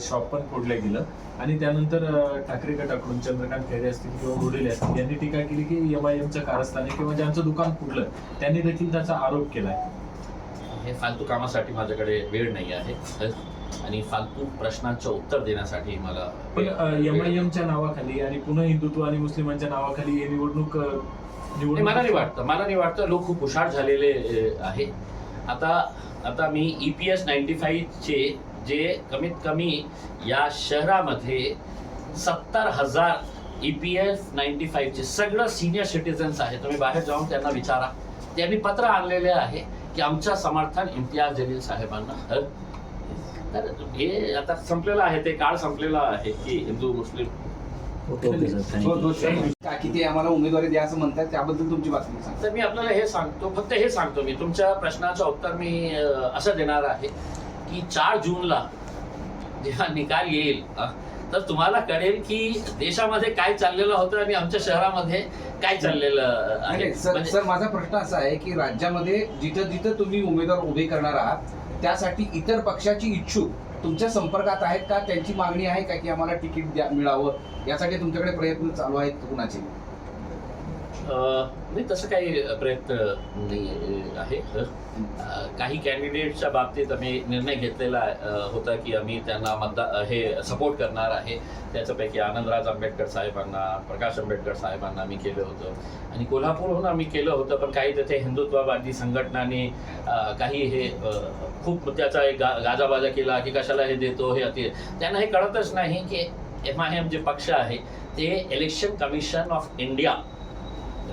Shop पण फोडलं गेलं. आणि त्यानंतर ठाकरे गटाकडून चंद्रकांत खैरे असतील किंवा मुरली असतील यांनी टीका केली की एम आय एमच्या कारस्थानी किंवा ज्यांचं दुकान फोडलं त्यांनी देखील त्याचा आरोप केलाय. हे फालतू कामासाठी माझ्याकडे वेळ नाही आहे. आणि फालतू प्रश्नांचं उत्तर देण्यासाठी मला पण एम आय एमच्या नावाखाली आणि पुन्हा हिंदुत्व आणि मुस्लिमांच्या नावाखाली ही निवडणूक नाही, मला नाही वाटतं मला नाही वाटतं. लोक खूप हुशार झालेले आहे. आता आता मी ई पी एस नाईन्टी फाईव्हचे जे कमीत कमी या शहरामध्ये सत्तर हजार ई पी एस नाईन्टी फाईव्हचे सगळं सिनियर सिटीजन्स आहे तुम्ही बाहेर जाऊन त्यांना विचारा. त्यांनी पत्र आणलेले आहे की आमच्या समर्थन इम्तियाज जलील साहेबांना हं. तर हे आता संपलेलं आहे ते काळ संपलेला आहे की हिंदू मुस्लिम. हो, हो, सर. का की ते आम्हाला उमेदवारी द्या असं म्हणतात त्याबद्दल तुमची बातमी सांगा. तर मी आपल्याला हे सांगतो फक्त हे सांगतो मी. तुमच्या प्रश्नाचं उत्तर मी असं देणार आहे. की चार जूनला जेव्हा निकाल येईल तर तुम्हाला कळेल की देशामध्ये काय चाललेलं होतं आणि आमच्या शहरामध्ये काय चाललेलं आहे. सर म्हणजे- सर माझा प्रश्न असा आहे की राज्यामध्ये जिथं जिथं तुम्ही उमेदवार उभे करणार आहात त्यासाठी इतर पक्षाची इच्छुक तुमच्या संपर्कात आहेत का? त्यांची मागणी आहे का की आम्हाला तिकीट द्या मिळावं? यासाठी तुमच्याकडे प्रयत्न चालू आहेत कुणाचे? नाही तसं काही प्रयत्न नाही आहे. काही कॅन्डिडेटच्या बाबतीत आम्ही निर्णय घेतलेला होता की आम्ही त्यांना मतदा हे सपोर्ट करणार आहे. त्याच्यापैकी आनंदराज आंबेडकर साहेबांना प्रकाश आंबेडकर साहेबांना आम्ही केलं होतं. आणि कोल्हापूरहून आम्ही केलं होतं पण काही तिथे हिंदुत्ववादी संघटनांनी काही हे खूप त्याचा एक गा गाजाबाजा केला की कशाला हे देतो हे अति त्यांना हे कळतच नाही की एम आय एम जे पक्ष आहे ते election commission of India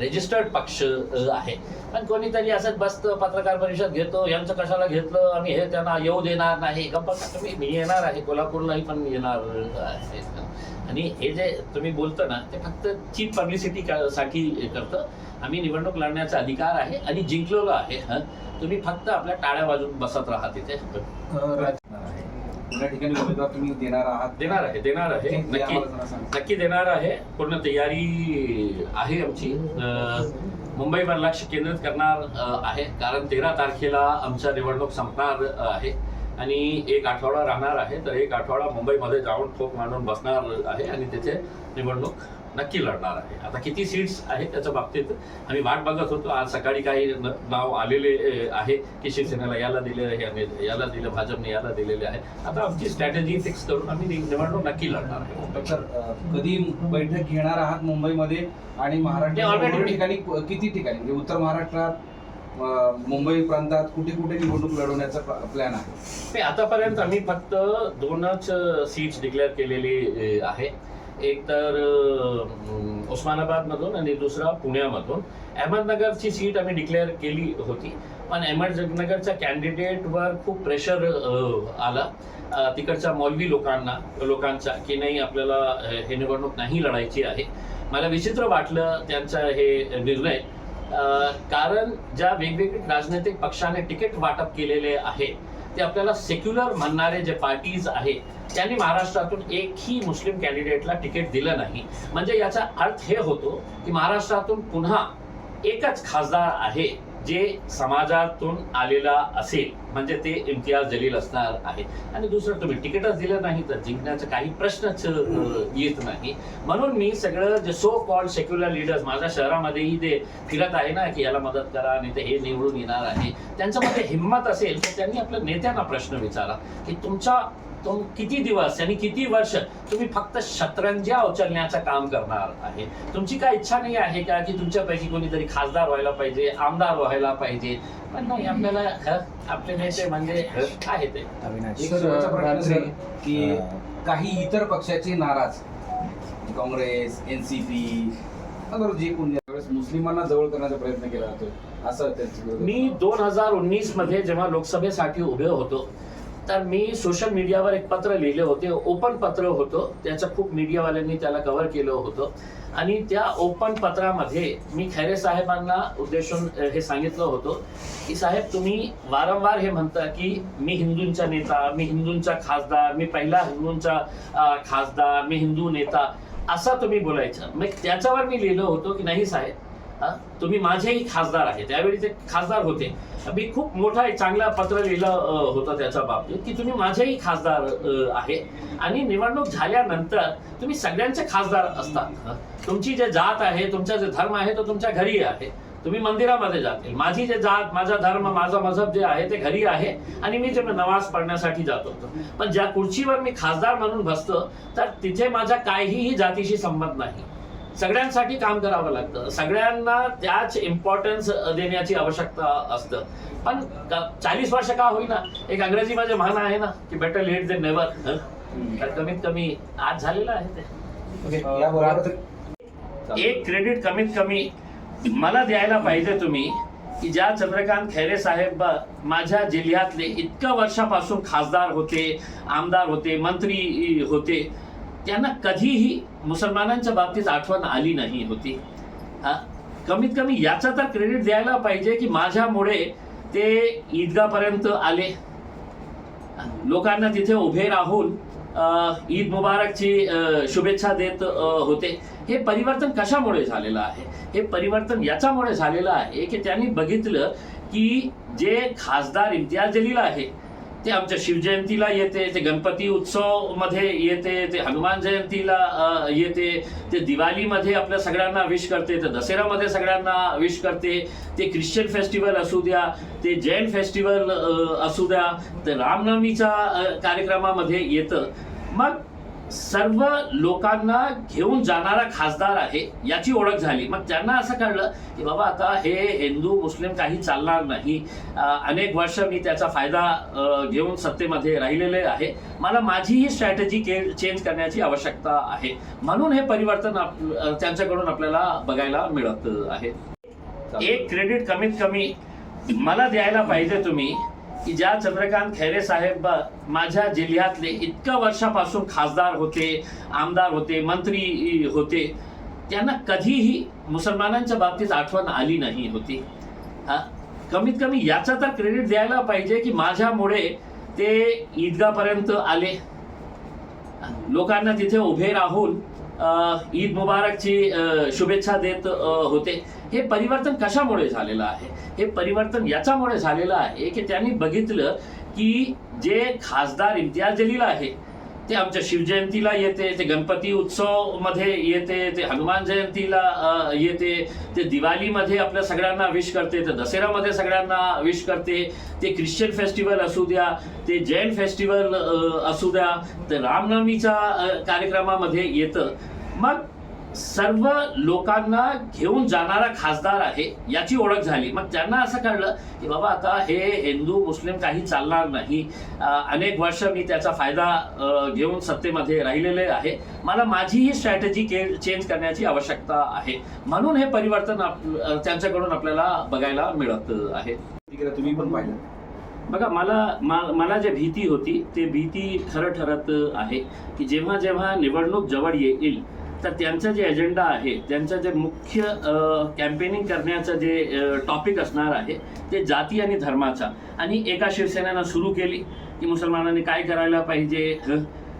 registered पक्ष आहे. पण कोणीतरी असंच बसतं पत्रकार परिषद घेतो यांचं कशाला घेतलं आम्ही हे त्यांना येऊ देणार नाही. गप्पा का तुम्ही मी येणार आहे कोल्हापूरलाही पण येणार आहे. आणि हे जे तुम्ही बोलतो ना ते फक्त चीप पब्लिसिटी साठी करतं. आम्ही निवडणूक लढण्याचा अधिकार आहे आणि जिंकलेलो आहे. हं. तुम्ही फक्त आपल्या टाळ्या वाजून बसत राहा तिथे. अं, राज- कुठल्या ठिकाणी उमेदवार तुम्ही देणार आहात. देणार आहे देणार आहे. ते नक्की आम्हाला जरा सांगा. नक्की देणार आहे. पूर्ण तयारी आहे आमची. अं, मुंबईवर लक्ष केंद्रित करणार अं, आहे. कारण तेरा तारखेला आमच्या निवडणूक संपणार अं, आहे. आणि एक आठवडा राहणार आहे. तर एक आठवडा मुंबईमध्ये जाऊन ठोक मांडून बसणार आहे आणि तिथे निवडणूक नक्की लढणार आहे. आता किती सीट्स आहेत त्याच्या बाबतीत? आम्ही वाट बघत होतो. आज सकाळी काही नाव आलेले आहे की शिवसेनेला याला दिले आहे याला दिलं भाजपने याला दिलेले आहे. आता आमची स्ट्रॅटेजी फिक्स करून आम्ही नि- निवडणूक नक्की लढणार आहे. कधी बैठक घेणार आहात मुंबईमध्ये आणि कुठल्या ठिकाणी किती ठिकाणी? म्हणजे उत्तर महाराष्ट्रात मुंबई प्रांतात कुठे कुठे निवडणूक लढवण्याचा प्लॅन आहे? आतापर्यंत आम्ही फक्त दोनच सीट्स डिक्लेअर केलेली आहे. एक तर उस्मानाबादमधून आणि दुसरा पुण्यामधून. अहमदनगरची सीट आम्ही डिक्लेअर केली होती पण अहमदनगरच्या कॅन्डिडेटवर खूप प्रेशर आला. तिकडच्या मौलवी लोकांना लोकांचा की नाही आपल्याला हे निवडणूक नाही लढायची आहे. मला विचित्र वाटलं त्यांचा हे निर्णय. कारण ज्या वेगवेगळ्या राजनैतिक पक्षाने तिकीट वाटप केलेले आहे ते आपल्याला सेक्युलर म्हणणारे जे पार्टीज आहे त्यांनी महाराष्ट्रातून एकही मुस्लिम कॅन्डिडेटला तिकीट दिलं नाही. म्हणजे याचा अर्थ हे होतो की महाराष्ट्रातून पुन्हा एकच खासदार आहे जे समाजातून आलेला असेल. म्हणजे ते इम्तियाज जलील असणार आहे. आणि दुसरं तुम्ही तिकीटच दिलं नाही तर जिंकण्याचा काही प्रश्नच येत नाही. म्हणून मी सगळं जे सो कॉल्ड सेक्युलर लिडर्स माझ्या शहरामध्येही ते फिरत आहे ना की याला मदत करा आणि ते हे निवडून येणार आहे. त्यांच्यामध्ये हिंमत असेल तर त्यांनी आपल्या नेत्यांना प्रश्न विचारा की तुमच्या तुम किती दिवस आणि किती वर्ष तुम्ही फक्त शतरंज्या उचलण्याचं काम करणार आहे? तुमची काय इच्छा नाही आहे का की तुमच्यापैकी कोणीतरी खासदार व्हायला पाहिजे आमदार व्हायला पाहिजे? पण नाही आपल्याला आपले नेते म्हणजे आहे ते. की काही इतर पक्षाचे नाराज काँग्रेस एनसीपी अगर जे कोणी मुस्लिमांना जवळ करण्याचा प्रयत्न केला जातो असं. मी दोन हजार उन्नीसमध्ये जेव्हा लोकसभेसाठी उभे होतो तर मी सोशल मीडियावर एक पत्र लिहिले होते ओपन पत्र होतं. त्याचं खूप मीडियावाल्यांनी त्याला कव्हर केलं होतं. आणि त्या ओपन पत्रामध्ये मी खैरे साहेबांना उद्देशून हे सांगितलं होतं की साहेब तुम्ही वारंवार हे म्हणता की मी हिंदूंचा नेता मी हिंदूंचा खासदार मी पहिला हिंदूंचा खासदार मी हिंदू नेता असं तुम्ही बोलायचं. मग त्याच्यावर मी लिहिलं होतं की नाही साहेब तुम्ही माझेही खासदार आहे. त्यावेळी ते खासदार होते. मी खूप मोठा एक चांगला पत्र लिहिलं होतं त्याच्या बाबतीत की तुम्ही माझेही खासदार आहे. आणि निवडणूक झाल्यानंतर तुम्ही सगळ्यांचे खासदार असतात. तुमची जे जात आहे तुमचा जे धर्म आहे तो तुमच्या घरी आहे. तुम्ही मंदिरामध्ये जाते माझी जे जात माझा धर्म माझा मजहब जे आहे ते घरी आहे आणि मी जे नमाज पडण्यासाठी जात होतो पण ज्या खुर्चीवर मी खासदार म्हणून बसतो तर तिथे माझा काहीही जातीशी संबंध नाही. सगळ्यांसाठी काम करावं लागतं. सगळ्यांना त्याच इम्पॉर्टन्स देण्याची आवश्यकता असतं. पण चाळीस वर्ष का होईना? एक इंग्रजीमध्ये म्हण आहे ना की बेटर लेट दे नेवर तर कमीत कमी आज झालेलं आहे ते. एक क्रेडिट कमीत कमी मला द्यायला पाहिजे तुम्ही की ज्या चंद्रकांत खैरे साहेब माझ्या जिल्ह्यातले इतक्या वर्षापासून खासदार होते आमदार होते मंत्री होते त्यांना कधीही मुसलमानांच्या बाबतीत आठवण आली नाही होती. हा? कमीत कमी याचं तर क्रेडिट द्यायला पाहिजे की माझ्यामुळे ते ईदगापर्यंत आले. लोकांना तिथे उभे राहून ईद मुबारकची शुभेच्छा देत होते. हे परिवर्तन कशामुळे झालेलं आहे? हे परिवर्तन याच्यामुळे झालेलं आहे की त्यांनी बघितलं की जे खासदार इम्तियाज जलील आहे ते आमच्या शिवजयंतीला येते ते गणपती उत्सवमध्ये येते ते हनुमान जयंतीला येते ते दिवाळीमध्ये आपल्या सगळ्यांना विश करते ते दसऱ्यामध्ये सगळ्यांना विश करते ते ख्रिश्चन फेस्टिवल असू द्या ते जैन फेस्टिवल असू द्या ते रामनवमीच्या कार्यक्रमामध्ये येतं. मग सर्व लोकांना घेऊन जाणारा खासदार आहे याची ओळख झाली. मग त्यांना असं कळलं की बाबा आता हे हिंदू मुस्लिम काही चालणार नाही. अनेक वर्ष मी त्याचा फायदा घेऊन सत्तेमध्ये राहिलेले आहे. मला माझी ही स्ट्रॅटेजी चेंज करण्याची आवश्यकता आहे. म्हणून हे परिवर्तन आप- त्यांच्याकडून आपल्याला बघायला मिळत आहे. एक क्रेडिट कमीत कमी मला द्यायला पाहिजे तुम्ही. की ज्या चंद्रकांत खैरे साहेब माझ्या जिल्ह्यातले इतक्या वर्षापासून खासदार होते आमदार होते मंत्री होते त्यांना कधीही मुसलमानांच्या बाबतीत आठवण आली नाही होती. हा कमीत कमी याचं तर क्रेडिट द्यायला पाहिजे की माझ्यामुळे ते ईदगापर्यंत आले. लोकांना तिथे उभे राहून ईद मुबारकची शुभेच्छा देत होते. हे परिवर्तन कशामुळे झालेलं आहे? हे परिवर्तन याच्यामुळे झालेलं आहे की त्यांनी बघितलं की जे खासदार इम्तियाज जलील आहे ते आमच्या शिवजयंतीला येते ते गणपती उत्सवमध्ये येते ते हनुमान जयंतीला येते ते दिवाळीमध्ये आपल्या सगळ्यांना विश करते ते दसऱ्यामध्ये सगळ्यांना विश करते ते ख्रिश्चन फेस्टिवल असू द्या ते जैन फेस्टिवल असू द्या ते रामनवमीच्या कार्यक्रमामध्ये येतं. मग सर्व लोकांना घेऊन जाणारा खासदार आहे याची ओळख झाली. मग त्यांना असं कळलं की बाबा आता हे हिंदू मुस्लिम काही चालणार नाही. अनेक वर्ष मी त्याचा फायदा घेऊन सत्तेमध्ये राहिलेले आहे. मला माझी ही स्ट्रॅटेजी चेंज करण्याची आवश्यकता आहे. म्हणून हे परिवर्तन आप- त्यांच्याकडून आपल्याला बघायला मिळत आहे. तुम्ही पण पाहिलं. बघा मला मा- मला जे भीती होती ते भीती खरं ठरत आहे की जेव्हा जेव्हा निवडणूक जवळ येईल तर त्यांचं जे एजेंडा आहे त्यांचं जे मुख्य कॅम्पेनिंग करण्याचं जे टॉपिक असणार आहे ते जाती आणि धर्माचा. आणि एका शिवसेनेनं सुरू केली की मुसलमानांनी काय करायला पाहिजे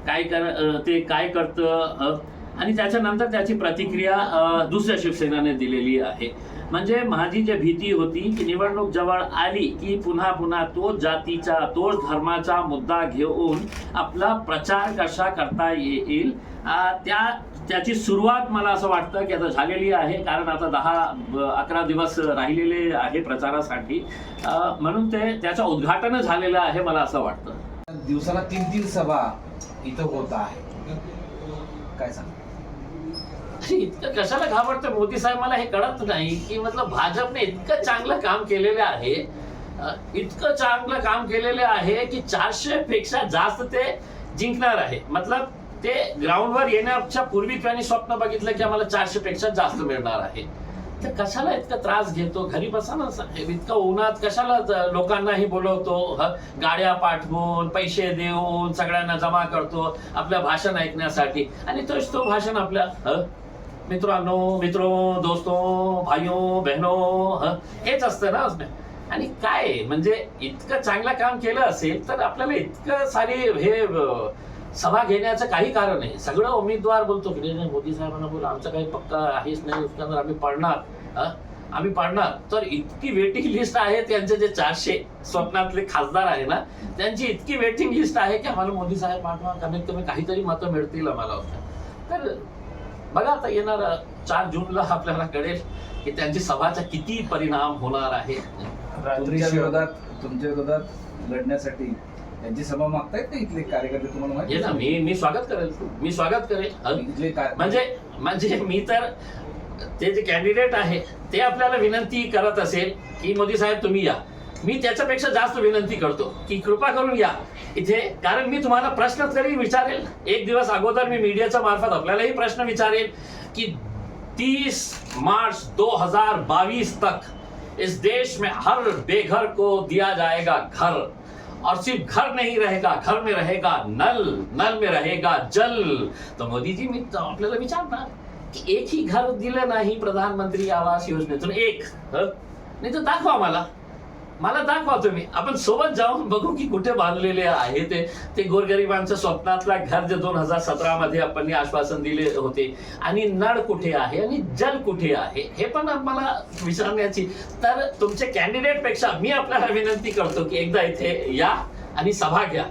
काय कर ते काय करतं आणि त्याच्यानंतर त्याची प्रतिक्रिया दुसऱ्या शिवसेनेने दिलेली आहे. म्हणजे माझी जी भीती होती की निवडणूक जवळ आली की पुन्हा पुन्हा तोच जातीचा तोच धर्माचा मुद्दा घेऊन आपला प्रचार कसा करता येईल त्या त्याची सुरुवात मला असं वाटतं की आता झालेली आहे. कारण आता दहा अकरा दिवस राहिलेले आहे प्रचारासाठी. म्हणून ते त्याचं उद्घाटन झालेलं आहे मला असं वाटतं. दिवसाला तीन तीन सभा इथं होत आहे. काय सांग? इतकं कशाला घाबरतं मोदी साहेब मला हे कळत नाही की मतलब भाजपने इतकं चांगलं काम केलेलं आहे. इतकं चांगलं काम केलेलं आहे की चारशे पेक्षा जास्त ते जिंकणार आहे. मतलब ते ग्राउंडवर येण्याच्या पूर्वी त्यांनी स्वप्न बघितलं की आम्हाला चारशे पेक्षा जास्त मिळणार आहे. तर कशाला इतका त्रास घेतो? घरी बसा ना. इतकं इतका उन्हात कशाला लोकांनाही बोलवतो? गाड्या पाठवून पैसे देऊन सगळ्यांना जमा करतो आपलं भाषण ऐकण्यासाठी. आणि तोच तो भाषण आपल्या ह? मित्रांनो मित्रो दोस्तो भाईओ बहनो ह? हेच असतं ना आणि काय? म्हणजे इतकं चांगलं काम केलं असेल तर आपल्याला इतकं सारी हे सभा घेण्याचं काही कारण नाही सगळं उमेदवार बोलतो की नाही मोदी साहेबांना बोला आमचं काही पक्का आहेच नाही उसल्यानंतर आम्ही पडणार? आम्ही पाडणार. तर इतकी वेटिंग लिस्ट आहे त्यांचे जे चारशे स्वप्नातले खासदार आहे ना त्यांची इतकी वेटिंग लिस्ट आहे की आम्हाला मोदी साहेब पाठवा कमीत कमी काहीतरी मतं मिळतील आम्हाला. वाटतं तर बघा आता येणार चार जूनला आपल्याला कळेल की त्यांची सभाचा किती परिणाम होणार आहे. रात्री तुमच्या विरोधात तुमच्या विरोधात लढण्यासाठी त्यांची सभा मागतायत का इथले कार्यकर्ते तुम्हाला माहिती ना मी मी स्वागत करेल. मी स्वागत करेल. इथले काय- म्हणजे म्हणजे मी तर ते जे कॅन्डिडेट आहे ते आपल्याला विनंती करत असेल की मोदी साहेब तुम्ही या. मी त्याच्यापेक्षा जास्त विनंती करतो की कृपा करून या इथे. कारण मी तुम्हाला प्रश्न तरी विचारेल. एक दिवस अगोदर मी मीडियाच्या मार्फत आपल्यालाही प्रश्न विचारेल की 30 मार्च 2022 तक इस देश में हर बेघर को दिया जाएगा घर. और सिर्फ घर नहीं रहेगा घर में रहेगा नल नल में रहेगा जल। तर मोदीजी मी त- आपल्याला विचारणार की एकही घर दिलं नाही प्रधानमंत्री आवास योजनेतून एक नाही तर दाखवा मला। मला दाखवा तुम्ही. आपण सोबत जाऊन बघू की कुठे बांधलेले आहे ते. ते गोरगरिबांच्या स्वप्नातला घर जे दोन हजार सतरा मध्ये आपण आश्वासन दिले होते. आणि नळ कुठे आहे आणि जल कुठे आहे हे पण मला विचारण्याची. तर तुमचे कॅन्डिडेटपेक्षा मी आपल्याला विनंती करतो की एकदा इथे या आणि सभा घ्या.